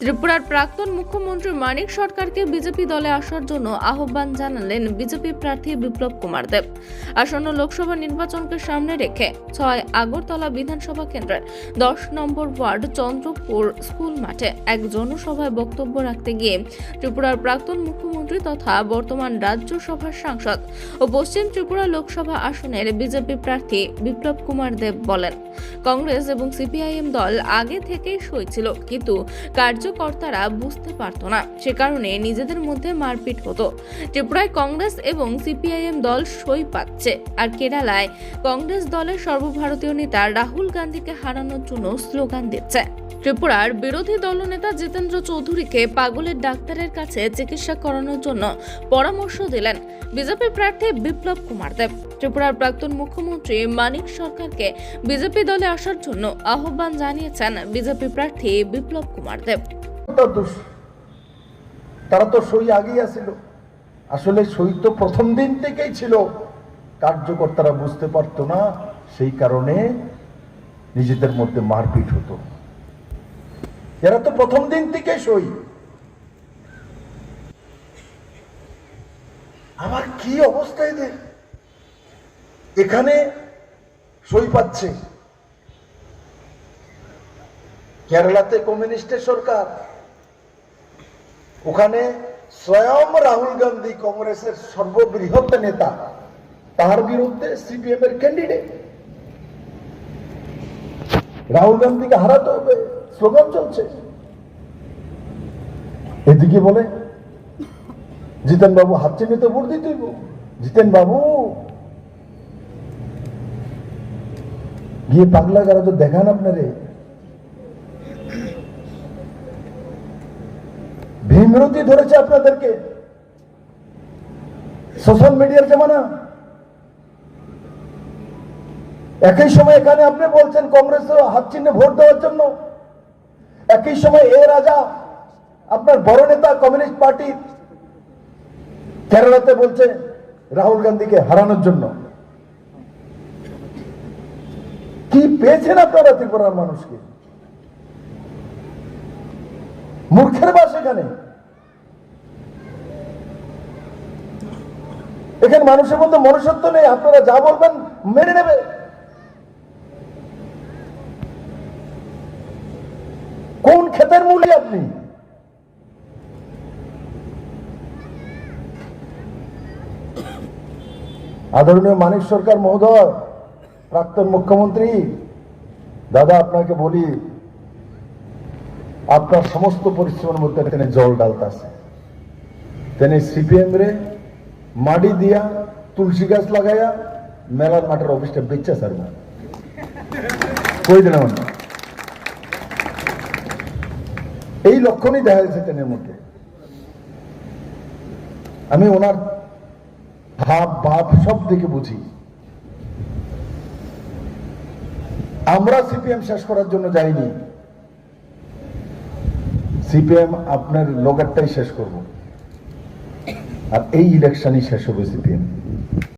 ত্রিপুরার প্রাক্তন মুখ্যমন্ত্রী মানিক সরকারকে বিজেপি দলে আসার জন্য আহ্বান জানালেন বিজেপি প্রার্থী বিপ্লব কুমার দেব। আসন্ন লোকসভা নির্বাচনকে সামনে রেখে ছয় আগরতলা বিধানসভা কেন্দ্রের দশ নম্বর ওয়ার্ড চন্দ্রপুর স্কুল মাঠে এক জনসভায় বক্তব্য রাখতে গিয়ে ত্রিপুরার প্রাক্তন মুখ্যমন্ত্রী তথা বর্তমান রাজ্যসভার সাংসদ ও পশ্চিম ত্রিপুরা লোকসভা আসনের বিজেপি প্রার্থী বিপ্লব কুমার দেব বলেন, কংগ্রেস এবং সিপিআইএম দল আগে থেকেই সই ছিল, কিন্তু কার্যকর্তারা বুঝতে পারত না। সে কারণে নিজেদের মধ্যে মারপিট হতো ত্রিপুরায় কংগ্রেস এবং সিপিআইএম দল সই পাচ্ছে। আর কেরালায় কংগ্রেস দলের সর্বভারতীয় নেতা রাহুল গান্ধীকে হারানোর জন্য স্লোগান দিচ্ছে। ত্রিপুরার বিরোধী দলনেতা জিতেন্দ্র চৌধুরীকে পাগলের ডাক্তারের কাছে চিকিৎসা করানোর জন্য পরামর্শ দিলেন বিজেপি প্রার্থী বিপ্লব কুমার দেব। ত্রিপুরার প্রাক্তন মুখ্যমন্ত্রী মানিক সরকারকে বিজেপি দলে আসার জন্য আহ্বান জানিয়েছেন বিজেপি প্রার্থী বিপ্লব কুমার দেব। দোষ তারা তো সই আগেই আসিল আসলে সই তো প্রথম দিন থেকেই ছিল। কার্যকর্তারা বুঝতে পারতো না, সেই কারণে নিজেদের মধ্যে মারপিট হতো। এরা তো প্রথম দিন থেকে সই। আমার কি অবস্থা এদের? এখানে সই পাচ্ছে। কেরালাতে কমিউনিস্টের সরকার। ওখানে স্বয়ং রাহুল গান্ধী কংগ্রেসের সর্ববৃহৎ নেতা, তার বিরুদ্ধে সিপিএম এর ক্যান্ডিডেট রাহুল গান্ধীকে হারাতে হবে, স্লোগান চলছে। এদিকে বলে জিতেন বাবু হাত চিহ্নিত ভোট দিতে জিতেন বাবু গিয়ে পাগলা গারা তো দেখান আপনারে। ভীমরতি ধরেছে আপনাদেরকে। সোশ্যাল মিডিয়ার জামানা। একই সময় এখানে আপনি বলছেন কংগ্রেস হাত চিহ্নে ভোট দেওয়ার জন্য। একই সময় এ রাজা, আপনার বড় নেতা কমিউনিস্ট পার্টি কেরালাতে বলছে রাহুল গান্ধীকে হারানোর জন্য। কি পেয়েছেন আপনারা ত্রিপুরার মানুষকে? মূর্খের বাস এখানে। এখানে মানুষের মধ্যে মনুষ্যত্ব নেই, আপনারা যা বলবেন মেনে নেবে। কোন ক্ষেতের মূল্যে আপনি? আদরণীয় মানিক সরকার মহোদয়, প্রাক্তন মুখ্যমন্ত্রী, দাদা আপনাকে বলি, আপনার সমস্ত পরিশ্রমের মধ্যে তিনি জল ডালতাছে। তিনি সিপিএম রে মাটি দিয়া তুলসী গাছ লাগাইয়া মেলার মাঠের অফিসটা বেচা স্যার কই দিলাম এই লক্ষণই দেখা যাচ্ছে তেনের মধ্যে আমি ওনার ভাব ভাব সব দেখে বুঝি। আমরা সিপিএম শেষ করার জন্য যাইনি। সিপিএম আপনার লোকেরটাই শেষ করব। আর এই ইলেকশনই শেষ হবে সিপিএম।